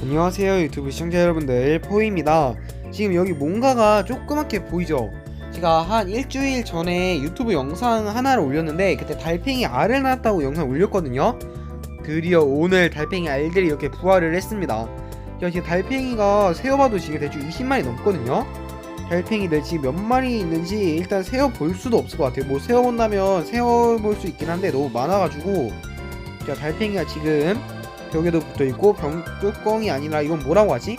안녕하세요 유튜브 시청자 여러분들. 포입니다. 지금 여기 뭔가가 조그맣게 보이죠? 제가 한 일주일 전에 유튜브 영상 하나를 올렸는데 그때 달팽이 알을 낳았다고 영상 올렸거든요. 드디어 오늘 달팽이 알들이 이렇게 부활을 했습니다. 야 지금 달팽이가 세어봐도 지금 대충 20마리 넘거든요. 달팽이들 지금 몇 마리 있는지 일단 세어볼 수도 없을 것 같아요. 뭐 세어본다면 세어볼 수 있긴 한데 너무 많아가지고. 자 달팽이가 지금 벽에도 붙어 있고 병 뚜껑이 아니라 이건 뭐라고 하지?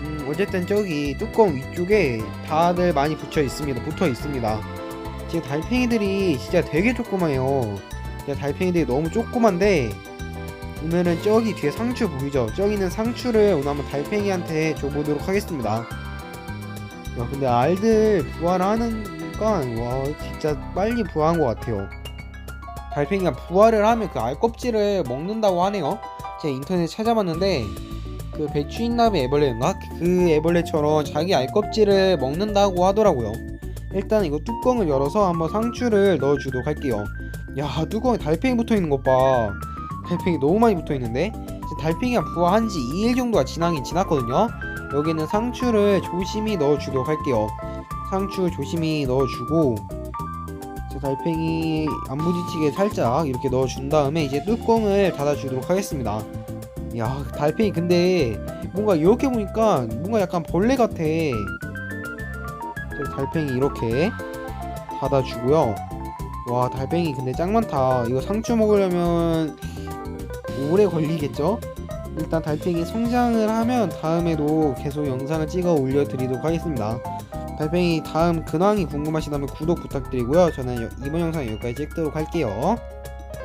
음 어쨌든 저기 뚜껑 위쪽에 다들 많이 붙여 있습니다. 붙어 있습니다. 지금 달팽이들이 진짜 되게 조그마해요. 진짜 달팽이들이 너무 조그만데 오늘은 저기 뒤에 상추 보이죠? 저기 있는 상추를 오늘 한번 달팽이한테 줘보도록 하겠습니다. 야 근데 알들 부활하는가 와 진짜 빨리 부활한 것 같아요. 달팽이가 부활을 하면 그 알 껍질을 먹는다고 하네요. 제가 인터넷 찾아봤는데 그 배추인나비 애벌레인가 그 애벌레처럼 자기 알 껍질을 먹는다고 하더라고요. 일단 이거 뚜껑을 열어서 한번 상추를 넣어주도록 할게요. 야 뚜껑에 달팽이 붙어 있는 것 봐. 달팽이 너무 많이 붙어 있는데 달팽이가 부화한 지 2일 정도가 지나긴 지났거든요. 여기는 상추를 조심히 넣어주도록 할게요. 상추 조심히 넣어주고 자, 달팽이 안 부딪히게 살짝 이렇게 넣어준 다음에 이제 뚜껑을 닫아주도록 하겠습니다. 야 달팽이 근데 뭔가 이렇게 보니까 뭔가 약간 벌레 같아. 자, 달팽이 이렇게 닫아주고요. 와 달팽이 근데 짱 많다. 이거 상추 먹으려면 오래 걸리겠죠? 일단 달팽이 성장을 하면 다음에도 계속 영상을 찍어 올려드리도록 하겠습니다. 달팽이 다음 근황이 궁금하시다면 구독 부탁드리고요. 저는 여- 이번 영상 여기까지 찍도록 할게요.